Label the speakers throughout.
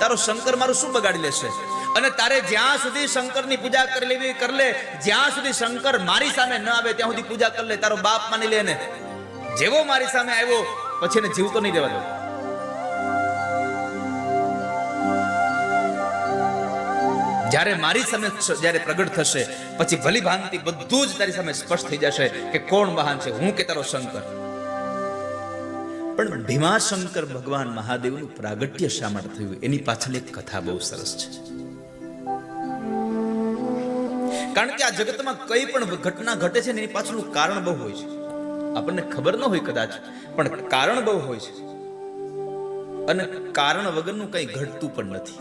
Speaker 1: તારો શંકર મારું શું બગાડી લેશે? અને તારે જ્યાં સુધી શંકરની પૂજા કરી લેવી કર લે. જ્યાં સુધી શંકર મારી સામે ન આવે ત્યાં સુધી પૂજા કરી લે. તારો બાપ માની લે ને. જેવો મારી સામે આવ્યો, પછી એને જીવતો નહીં દેવા દો. જ્યારે મારી સામે જ્યારે પ્રગટ થશે, પછી ભલી ભાંતિ બધું જ તારી સામે સ્પષ્ટ થઈ જશે કે કોણ મહાન છે? હું કે તારો શંકર? પણ ભીમાશંકર ભગવાન મહાદેવનું પ્રાગટ્ય શા માટે થયું? એની પાછળ એક કથા બહુ સરસ છે. કારણ કે આ જગતમાં કઈ પણ ઘટના ઘટે છે ને એની પાછળનું કારણ બહુ હોય છે. આપણને ખબર ન હોય કદાચ, પણ કારણ બહુ હોય છે. અને કારણ વગરનું કંઈ ઘટતું પણ નથી.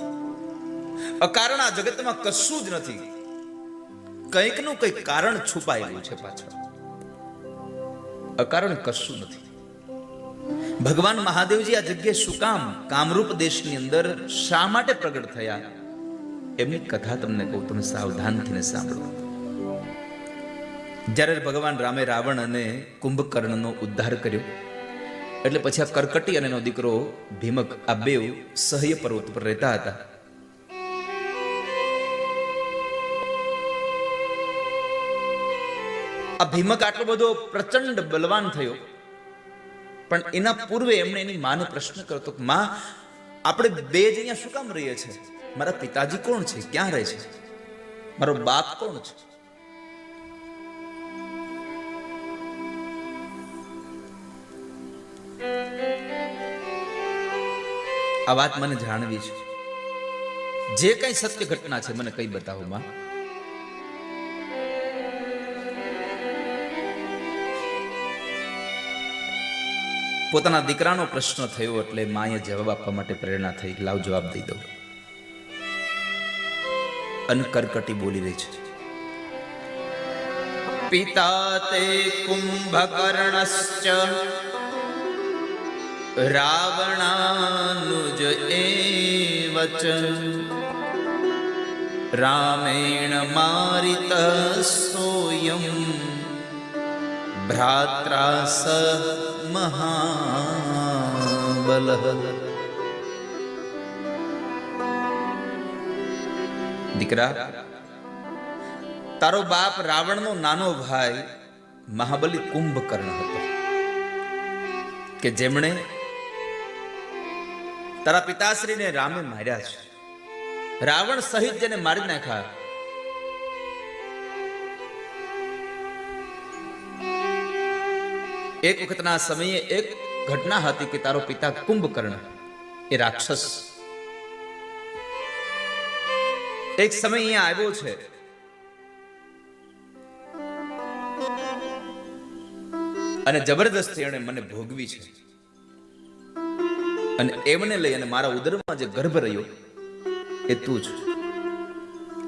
Speaker 1: અકારણ આ જગતમાં કશું જ નથી. કંઈકનું કંઈક કારણ છુપાયેલું છે પાછળ. અકારણ કશું નથી. ભગવાન મહાદેવજી આ જગ્યાએ શું કામ? કામરૂપ દેશની અંદર શા માટે પ્રગટ થયા? એમની કથા તમને કહું, તમે સાવધાનથી સાંભળો. જ્યારે ભગવાન રામે રાવણ અને કુંભકર્ણનો ઉદ્ધાર કર્યો, એટલે પછી આ કરકટી અને એનો દીકરો ભીમક, આ બે સહ્ય પર્વત પર રહેતા હતા. આ ભીમક આટલો બધો પ્રચંડ બલવાન થયો. પણ એના પૂર્વે એમણે એની માને પ્રશ્ન કર્યો કે, માં, આપણે બે જ અહીંયા શું કામ રહીએ છીએ? મારા પિતાજી કોણ છે? ક્યાં રહે છે? મારો બાપ કોણ છે? આ વાત મને જાણવી છે. જે કઈ સત્ય ઘટના છે, મને કઈ બતાવો, માં. પોતાના દીકરાનો પ્રશ્ન થયો એટલે માએ જવાબ આપવા માટે પ્રેરણા થઈ, લાવ જવાબ દઈ દઉં. અને કરકટી બોલી રહી છે. પિતા તે કુંભકર્ણશ્ચ, રાવણાનુજ વચન રામેણ મારિત સોયમ, ભ્રાત્રા સ મહાબલ દીકરા તારો બાપ રાવણનો નાનો ભાઈ મહાબલી કુંભકર્ણ હતો કે જેમણે તારા પિતાશ્રીને રામે માર્યા છે રાવણ સહિત જેને મારી નાખ્યા એક વખતના સમયે એક ઘટના હતી કે તારો પિતા કુંભકર્ણ, એ રાક્ષસ. એક સમય અહીંયા આવ્યો છે. અને જબરદસ્તી એણે મને ભોગવી છે. અને એમને લઈ અને મારા ઉદરમાં જે ગર્ભ રહ્યો, એ તું જ.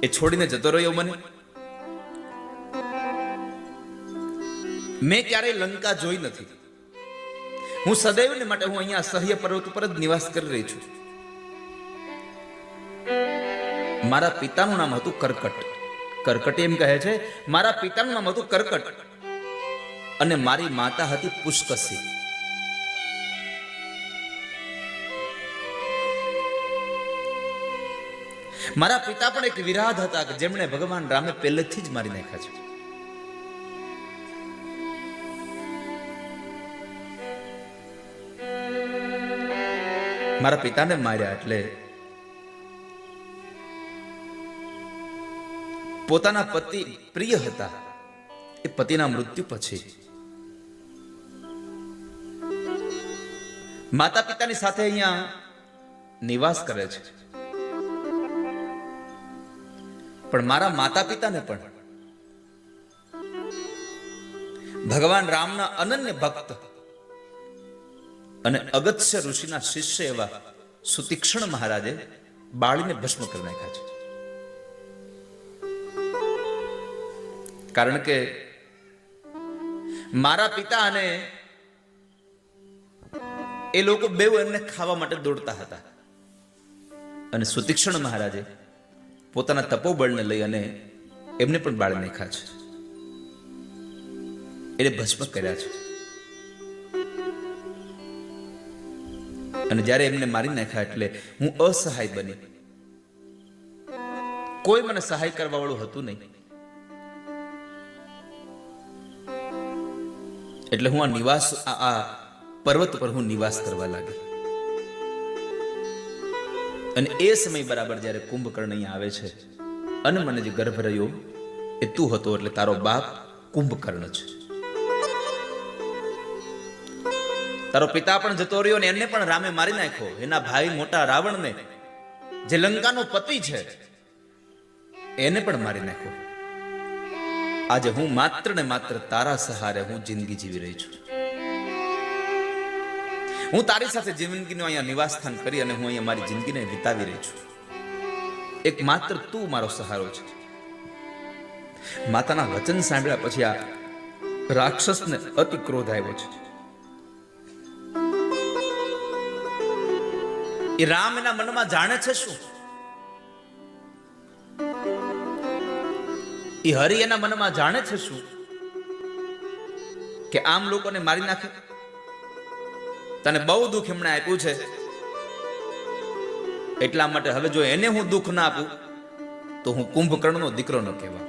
Speaker 1: એ છોડીને જતો રહ્યો મને. મેં ક્યારેય લંકા જોઈ નથી. હું સદૈવને માટે હું અહીંયા સહ્ય પર્વત ઉપર જ નિવાસ કરી રહી છું. મારા પિતાનું નામ હતું કરકટ. કરકટ એમ કહે છે, મારા પિતાનું નામ હતું કરકટ અને મારી માતા હતી પુષ્કસી મારા પિતા પણ એક વિરાધ હતા કે જેમણે ભગવાન રામે પહેલેથી જ મારી નાખ્યા છે. મારા પિતાને માર્યા એટલે પોતાના પતિ પ્રિય હતા. એ પતિના મૃત્યુ પછી માતા પિતાની સાથે અહીંયા નિવાસ કરે છે. પણ મારા માતા પિતાને પણ ભગવાન રામના અનન્ય ભક્ત અને અગત્ય ઋષિના શિષ્ય એવા સુતીક્ષણ મહારાજે બાળીને ભસ્મ કરી નાખ્યા છે. કારણ કે મારા પિતા અને એ લોકો બે એમને ખાવા માટે દોડતા હતા. અને સુતીક્ષણ મહારાજે પોતાના તપોબળને લઈ અને એમને પણ બાળી નાખ્યા છે. એને ભસ્મ કર્યા છે. અને જ્યારે એમને મારી નાખ્યા એટલે હું અસહાય બની. કોઈ મને સહાય કરવા વાળું હતું નહીં. એટલે હું આ નિવાસ આ પર્વત પર હું નિવાસ કરવા લાગી. અને એ સમય બરાબર જ્યારે કુંભકર્ણ અહીંયા આવે છે, અને મને જે ગર્ભ રહ્યો, એ તું હતો એટલે તારો બાપ કુંભકર્ણ છે. તારો પિતા પણ જતો રહ્યો ને એને પણ રામે મારી નાખ્યો. એના ભાઈ મોટા રાવણને, જે લંકાનો પતિ છે, એને પણ મારી નાખ્યો. આજે હું માત્ર ને માત્ર તારા સહારે હું જિંદગી જીવી રહી છું. હું તારી સાથે જિંદગીનું અહીંયા નિવાસસ્થાન કરી અને હું અહીંયા મારી જિંદગીને વિતાવી રહી છું. એક માત્ર તું મારો સહારો છે. માતાના વચન સાંભળ્યા પછી આ રાક્ષસને અતિ ક્રોધ આવ્યો છે. એ રામ એના મનમાં જાણે છે શું? એ હરિ એના મનમાં જાણે છે શું? કે આમ લોકોને મારી નાખે? તને બહુ દુઃખ એમણે આપ્યું છે. એટલા માટે હવે જો એને હું દુઃખ ના આપું, તો હું કુંભકર્ણનો દીકરો ન કહેવા.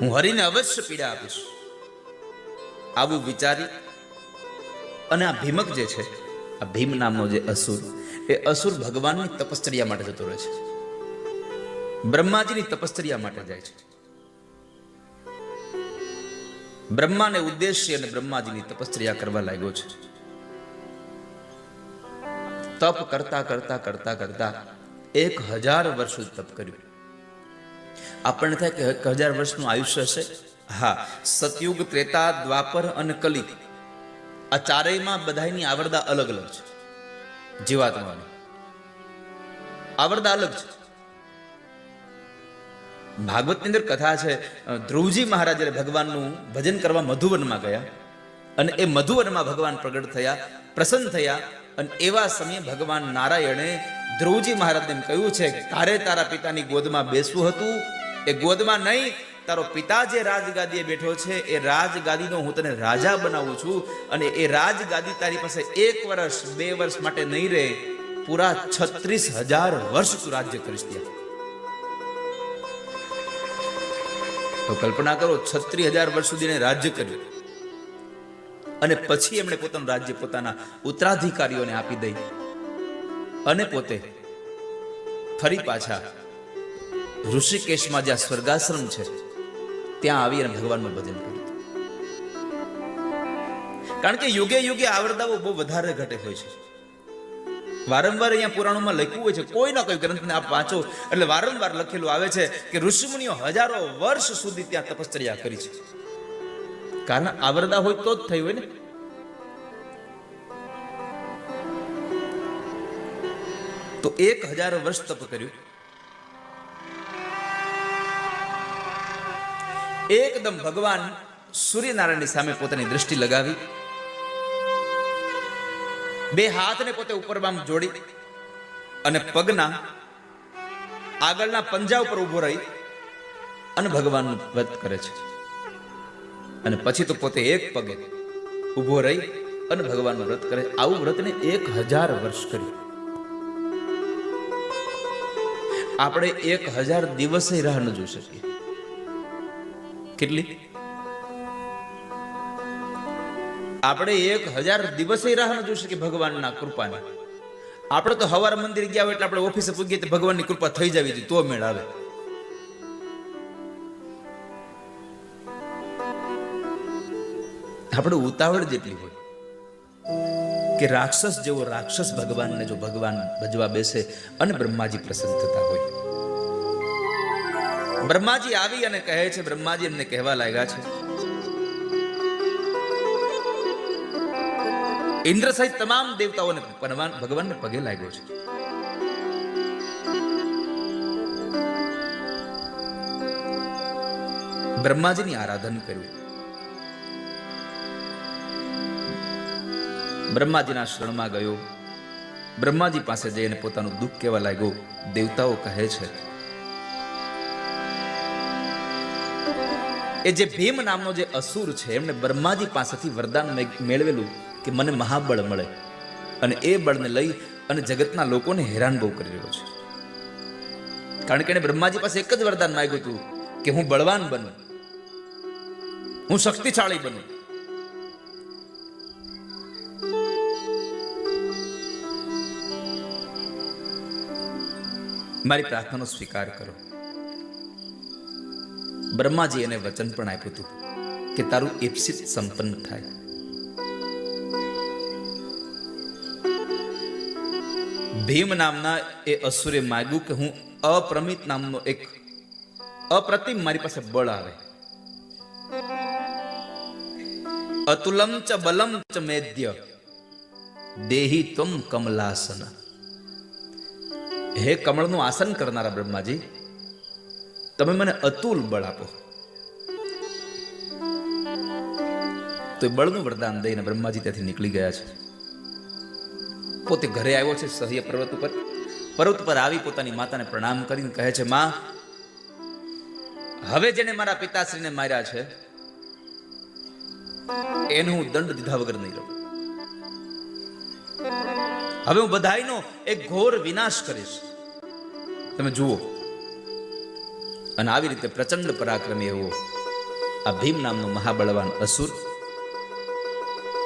Speaker 1: હું હરિને અવશ્ય પીડા આપીશ. આવું વિચારી અને આ ભીમક જે છે આ ભીમ નામનો જે અસુર, એ અસુર ભગવાનની તપશ્ચર્યા માટે જતો રહે છે. બ્રહ્માજીની તપશ્ચર્યા માટે જાય છે. બ્રહ્માને ઉદ્દેશ્ય અને બ્રહ્માજીની તપશ્ચર્યા કરવા લાગ્યો છે. તપ કરતા કરતા કરતા કરતા એક હજાર વર્ષ તપ કર્યું. આપણને થાય કે હજાર વર્ષનું આયુષ્ય હશે? હા, સતયુગ, ત્રેતા, દ્વાપર અને કલી આ ચારેયમાં બધાયની આવરદા અલગ અલગ છે. જીવાત્માની. આવરદા અલગ છે. ભાગવતની અંદર કથા છે ધ્રુવજી મહારાજ ભગવાનનું ભજન કરવા મધુવનમાં ગયા અને એ મધુવનમાં ભગવાન પ્રગટ થયા, પ્રસન્ન થયા અને એવા સમયે ભગવાન નારાયણે ધ્રુવજી મહારાજને કહ્યું છે તારે તારા પિતાની ગોદમાં બેસવું હતું? એ ગોદમાં નહીં તારો પિતા જે રાજગાદીએ બેઠો છે, એ રાજગાદીનો હું તને રાજા બનાવું છું અને એ રાજગાદી તારી પાસે એક વર્ષ, બે વર્ષ માટે નહીં રહે, પૂરા છત્રીસ હજાર વર્ષ તું રાજ્ય કરીશ ત્યાં. તો કલ્પના કરો, છત્રીસ હજાર વર્ષ સુધી રાજ્ય કર્યું. અને પછી એમણે પોતાનું રાજ્ય પોતાના ઉત્તરાધિકારીઓને આપી દઈ. અને પોતે ફરી પાછા ઋષિકેશમાં જ્યાં સ્વર્ગાશ્રમ છે. ત્યાં આવી અને ભગવાનનું ભજન કર્યું. કારણ કે યુગે યુગે આવરદાઓ બહુ વધારે ઘટે હોય છે. વારંવાર અહીંયા પુરાણોમાં લખ્યું હોય છે, કોઈ ના કોઈ ગ્રંથને આપ વાંચો. એટલે વારંવાર લખેલું આવે છે કે ઋષિમુનિઓ હજારો વર્ષ સુધી ત્યાં તપશ્ચર્યા કરી છે. કારણ આવરદા હોય તો જ થઈ હોય ને. તો એક હજાર વર્ષ તપ કર્યું. એકદમ ભગવાન સૂર્યનારાયણની સામે પોતાની દ્રષ્ટિ લગાવી. બે હાથને પોતે ઉપર બામ જોડી અને પગના આગળના પંજા ઉપર ઊભો રહી અને ભગવાનનું વ્રત કરે છે. અને પછી તો પોતે એક પગે ઊભો રહી અને ભગવાનનું વ્રત કરે. આવું વ્રતને એક હજાર વર્ષ કર્યું. આપણે એક હજાર દિવસે રાહ ન જોઈ શકીએ. કેટલી? આપણે એક હજાર દિવસે રાહ ન જોઈ શકીએ ભગવાનના કૃપાની. આપણે તો હવાર મંદિર ગયા હોય એટલે આપણે ઓફિસે પૂગીએ તો ભગવાનની કૃપા થઈ જવી જોઈએ તો મેળ આવે. આપણે ઉતાવળ જેટલી હોય કે રાક્ષસ જેવો રાક્ષસ ભગવાનને જો ભગવાન ભજવા બેસે અને બ્રહ્માજી પ્રસન્ન થતા હોય. બ્રહ્માજી આવી અને કહે છે, બ્રહ્માજી, એમને કહેવા લાગ્યા છે. ઇન્દ્ર સહિત તમામ દેવતાઓને ભગવાનને પગે લાગ્યો છે. બ્રહ્માજીની આરાધન કર્યું. બ્રહ્માજીના શરણમાં ગયો. બ્રહ્માજી પાસે જઈને પોતાનું દુઃખ કહેવા લાગ્યો. દેવતાઓ કહે છે એ જે ભીમ નામનો જે અસુર છે એમણે બ્રહ્માજી પાસેથી વરદાન મેળવેલું કે મને મહાબળ મળે. અને એ બળને લઈ અને જગતના લોકોને હેરાન બહુ કરી રહ્યો છે. કારણ કે એણે બ્રહ્માજી પાસે એક જ વરદાન માંગ્યું હતું કે હું બળવાન બનું. હું શક્તિશાળી બનું. મારી પ્રાર્થનાનો સ્વીકાર કરો. બ્રહ્માજી એને વચન પણ આપ્યું હતું કે તારું ઈપ્સિત સંપન્ન થાય. ભીમ નામના એ અસુરે માગ્યું કે હું અપ્રમિત નામનો એક અપ્રતિમ મારી પાસે બળ આવે. અતુલમ ચ બલમ ચ મેદ્ય દેહી ત્વમ કમલાસન. હે કમળનું આસન કરનારા બ્રહ્માજી તમે મને અતુલ બળ આપો. તો બળનું વરદાન દઈને બ્રહ્માજી ત્યાંથી નીકળી ગયા છે. પોતે ઘરે આવ્યો છે સહ્ય પર્વત ઉપર. પર્વત પર આવી પોતાની માતાને પ્રણામ કરીને કહે છે, માં, હવે જેને મારા પિતાશ્રીને માર્યા છે, એને હું દંડ દીધા વગર નહીં રહું હવે હું બધાયનો એક ઘોર વિનાશ કરીશ. તમે જુઓ અને આવી રીતે પ્રચંડ પરાક્રમી એવો આ ભીમ નામનો મહાબળવાન અસુર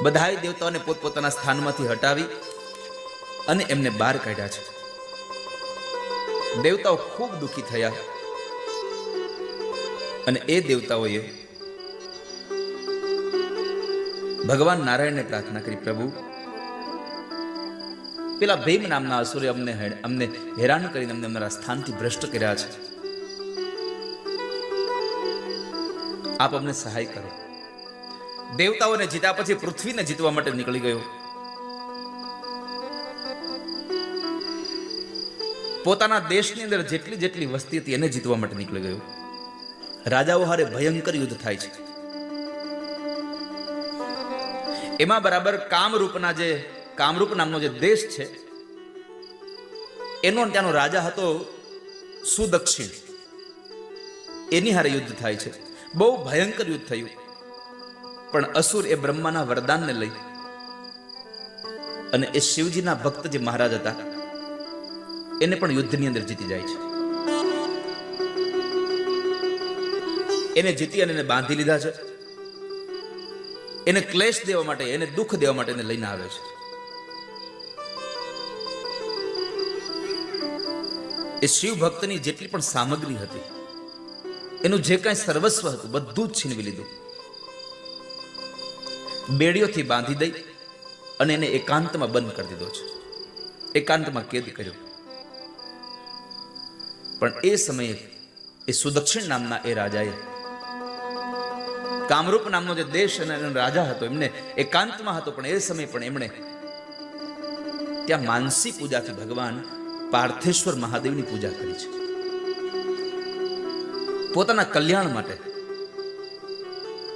Speaker 1: બધાય દેવતાઓને પોતપોતાના સ્થાનમાંથી હટાવી અને એમને બહાર કાઢ્યા છે. દેવતાઓ ખૂબ દુઃખી થયા અને એ દેવતાઓએ ભગવાન નારાયણને પ્રાર્થના કરી, પ્રભુ, પેલા ભીમ નામના અસુરે અમને અમને હેરાન કરીને અમને અમારા સ્થાનથી ભ્રષ્ટ કર્યા છે. આપ અમને સહાય કરો. દેવતાઓને જીતા પછી પૃથ્વીને જીતવા માટે નીકળી ગયો. પોતાના દેશની અંદર જેટલી જેટલી વસ્તી હતી એને જીતવા માટે નીકળી ગયો. રાજાઓ હારે ભયંકર યુદ્ધ થાય છે. એમાં બરાબર કામરૂપના જે, કામરૂપ નામનો જે દેશ છે, એનો ત્યાંનો રાજા હતો સુદક્ષિણ. એની હારે યુદ્ધ થાય છે. બહુ ભયંકર યુદ્ધ થયું. પણ અસુર એ બ્રહ્માના વરદાનને લઈ અને એ શિવજીના ભક્ત જે મહારાજ હતા, એને પણ યુદ્ધની અંદર જીતી જાય છે. એને જીતી અને એને બાંધી લીધા છે. એને ક્લેશ દેવા માટે, એને દુઃખ દેવા માટે એને લઈને આવે છે. એ શિવ ભક્તની જેટલી પણ સામગ્રી હતી એનું જે કાંઈ સર્વસ્વ હતું, બધું જ છીનવી લીધું. બેડીઓથી બાંધી દઈ અને એને એકાંતમાં બંધ કરી દીધો છે. એકાંતમાં કેદ કર્યો. પણ એ સમયે એ સુદક્ષિણ નામના એ રાજાએ, કામરૂપ નામનો જે દેશ અને રાજા હતો, એમને એકાંતમાં હતો, પણ એ સમયે પણ એમણે ત્યાં માનસી પૂજાથી ભગવાન પાર્થેશ્વર મહાદેવની પૂજા કરી છે. પોતાના કલ્યાણ માટે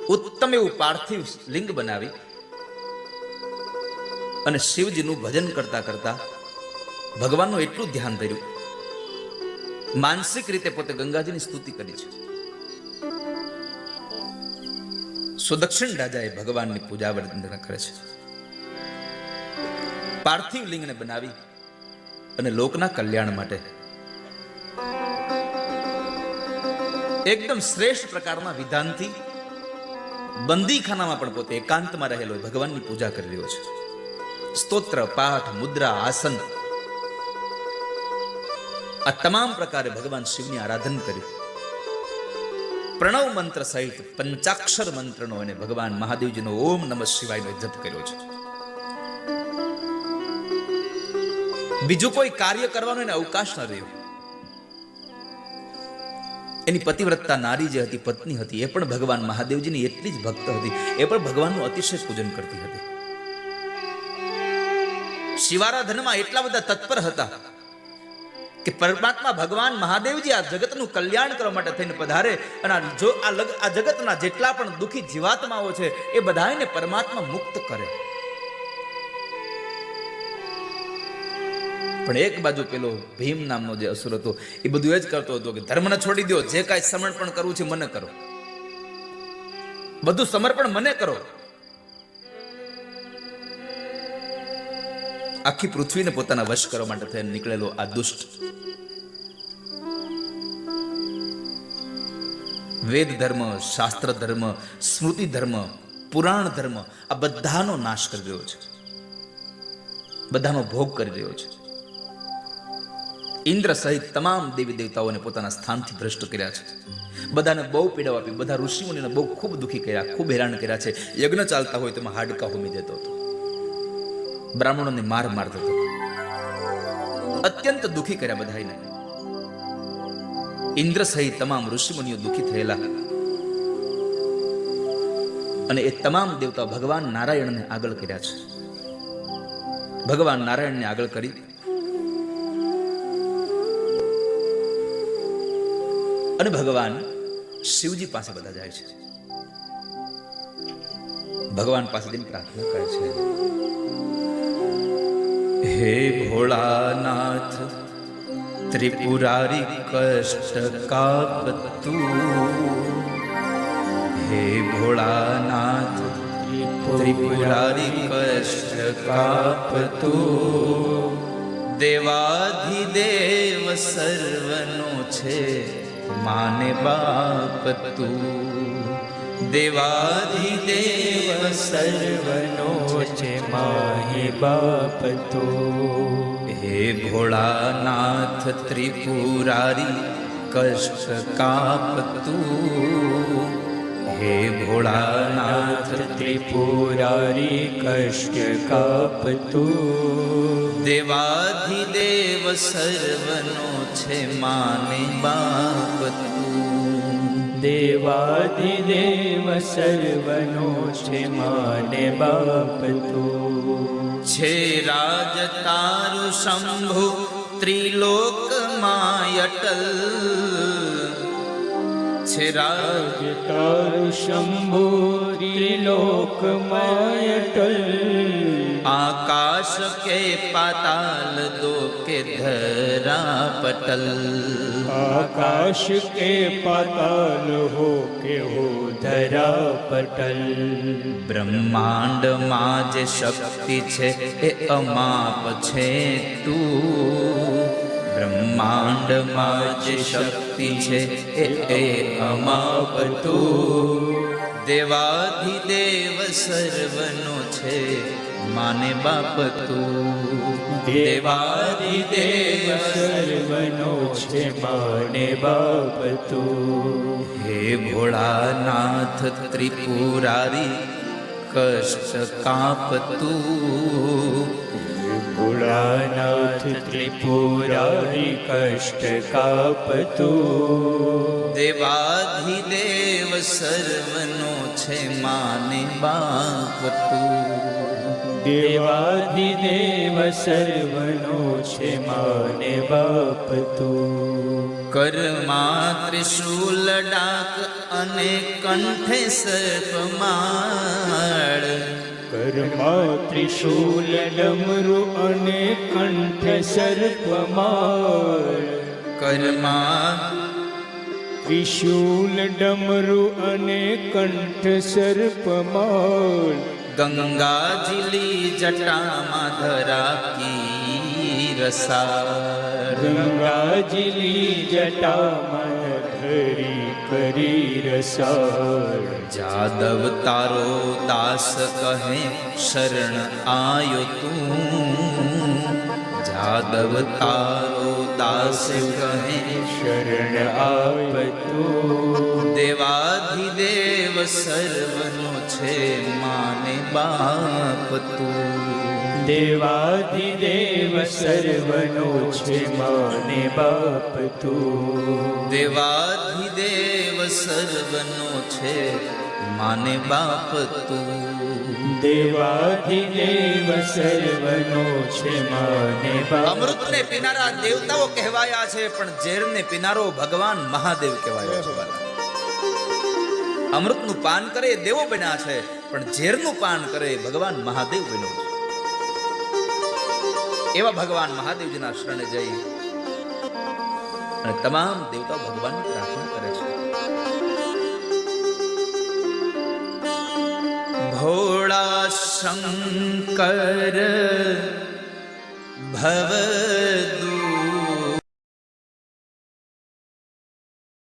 Speaker 1: ઉત્તમ એવું પાર્થિવ લિંગ બનાવી અને શિવજીનું ભજન કરતા કરતા ભગવાનનું એટલું ધ્યાન ધર્યું. માનસિક રીતે પોતે ગંગાજીની સ્તુતિ કરી છે. સુદક્ષિણ રાજાએ ભગવાનની પૂજા વંદના કરે છે. પાર્થિવ લિંગને બનાવી અને લોકના કલ્યાણ માટે એકદમ શ્રેષ્ઠ પ્રકારના વિધાનથી બંદીખાનામાં પણ પોતે એકાંતમાં રહેલો ભગવાનની પૂજા કરી રહ્યો છે. સ્તોત્ર, પાઠ, મુદ્રા, આસન. આ તમામ પ્રકારે ભગવાન શિવની આરાધન કરી. પ્રણવ મંત્ર સહિત પંચાક્ષર મંત્રનો અને ભગવાન મહાદેવજીનો ઓમ નમઃ શિવાયનો જપ કર્યો છે. બીજું કોઈ કાર્ય કરવાનો એને અવકાશ ન રહ્યો. એની પતિવ્રતતા નારી જે હતી, પત્ની હતી, એ પણ ભગવાન મહાદેવજીની એટલી જ ભક્ત હતી. એ પણ ભગવાનનું અતિશય પૂજન કરતી હતી. શિવારાધનમાં એટલા બધા તત્પર હતા કે પરમાત્મા ભગવાન મહાદેવજી આ જગતનું કલ્યાણ કરવા માટે થઈને પધારે અને જો આ જગતના જેટલા પણ દુઃખી જીવાત્માઓ છે, એ બધાને પરમાત્મા મુક્ત કરે. પણ એક બાજુ પેલો ભીમ નામનો જે અસુર હતો, એ બધું એ જ કરતો હતો કે ધર્મને છોડી દો જે કાંઈ સમર્પણ કરવું છે મને કરો. બધું સમર્પણ મને કરો. આખી પૃથ્વીને પોતાના વશ કરવા માટે થઈને નીકળેલો આ દુષ્ટ વેદ ધર્મ, શાસ્ત્ર ધર્મ, સ્મૃતિ ધર્મ, પુરાણ ધર્મ, આ બધાનો નાશ કરી રહ્યો છે. બધાનો ભોગ કરી રહ્યો છે. ઇન્દ્ર સહિત તમામ દેવી દેવતાઓને પોતાના સ્થાનથી ભ્રષ્ટ કર્યા છે. બધાને બહુ પીડાઓ આપી, બધા ઋષિઓને બહુ ખૂબ દુઃખી કર્યા, ખૂબ હેરાન કર્યા છે. યજ્ઞ ચાલતા હોય તેમાં હાડકા હોમી દેતો હતો. બ્રાહ્મણોને માર મારતો હતો. અત્યંત દુઃખી કર્યા બધાને ઇન્દ્ર સહિત તમામ ઋષિમુનિઓ દુઃખી થયેલા. અને એ તમામ દેવતા ભગવાન નારાયણને આગળ કર્યા છે. ભગવાન નારાયણને આગળ કરી અને ભગવાન શિવજી પાસે બધા જાય છે. ભગવાન પાસે જઈને પ્રાર્થના કરે છે. હે ભોળાનાથ, ત્રિપુરારી કષ્ટ કાપતું હે ભોળાનાથ, ત્રિપુરારી કષ્ટ કાપતું દેવાધિદેવ સર્વનો છે. માને બાપ તું. દેવાધિદેવ
Speaker 2: સર્વનો છે માહી બાપ તું.
Speaker 1: હે ભોળાનાથ ત્રિપુરારી કષ્ટ કાપતું હે ભોળાનાથ
Speaker 2: ત્રિપુરારી કષ્ટ કાપતું
Speaker 1: દેવાધિદેવ સર્વનો છે માને બાપ
Speaker 2: દેવાધિદેવ સર્વનો છે માને બાપ તો
Speaker 1: છે રાજ તારું શંભુ ત્રિલોકમાં અટલ છે રાજ
Speaker 2: તારું શંભુ માયટલ
Speaker 1: આકાશ કે પાતાલ દો કે ધરા પટલ
Speaker 2: આકાશ કે પાતાલ હો કે હો ધરા પટલ
Speaker 1: બ્રહ્માંડમાં જે શક્તિ છે એ અમાપ છે તું બ્રહ્માંડમાં જે શક્તિ છે એ એ અમાપ તું દેવાધિદેવ સર્વનો છે, માને બાપ તું
Speaker 2: દેવાધિદેવ સર્વનો છે, માને બાપ તું
Speaker 1: હે ભોળાનાથ ત્રિપુરારી, કષ્ટ કાપતું.
Speaker 2: ભોળાનાથ ત્રિપુરારી કષ્ટ કાપતું
Speaker 1: દેવાધિદેવ સર્વનો છે માને બાપ
Speaker 2: દેવાધિદેવ સર્વનો છે માને બાપતું
Speaker 1: કર્મા ત્રિશૂલ ડાક અને કંઠે સર્પમાળ
Speaker 2: કર્મા ત્રિશૂલ ડમરુ અને કંઠ સર્પમાળ
Speaker 1: કર્મા
Speaker 2: ત્રિશૂલ ડમરુ અને કંઠ સર્પમાળ
Speaker 1: ગંગાજીલી જટામાં ધરાકી રસાળ
Speaker 2: ગંગાજીલી જટામાં કરી રસાળ
Speaker 1: જાદવ તારો દાસ કહે શરણ આયો તું જાદવ તારો દાસ કહે
Speaker 2: શરણ આપતું
Speaker 1: દેવાધિદેવ સર્વનો છે માને બાપ તું
Speaker 2: દેવાધિદેવ સર્વનો છે માને બાપ તું
Speaker 1: દેવાધિદેવ સર્વનો છે માને બાપ તું.
Speaker 2: દેવાધિદેવ સર્વનો છે માને બાપ
Speaker 1: અમૃતને પીનારા દેવતાઓ કહેવાયા છે પણ ઝેરને પીનારો ભગવાન મહાદેવ કહેવાયો છે. અમૃતનું પાન કરે દેવો બન્યા છે પણ ઝેરનું પાન કરે ભગવાન મહાદેવ બન્યો છે. એવા ભગવાન મહાદેવજીના શરણે જઈ અને તમામ દેવતાઓ ભગવાનની પ્રાર્થના કરે છે. ભોળા શંકર ભવ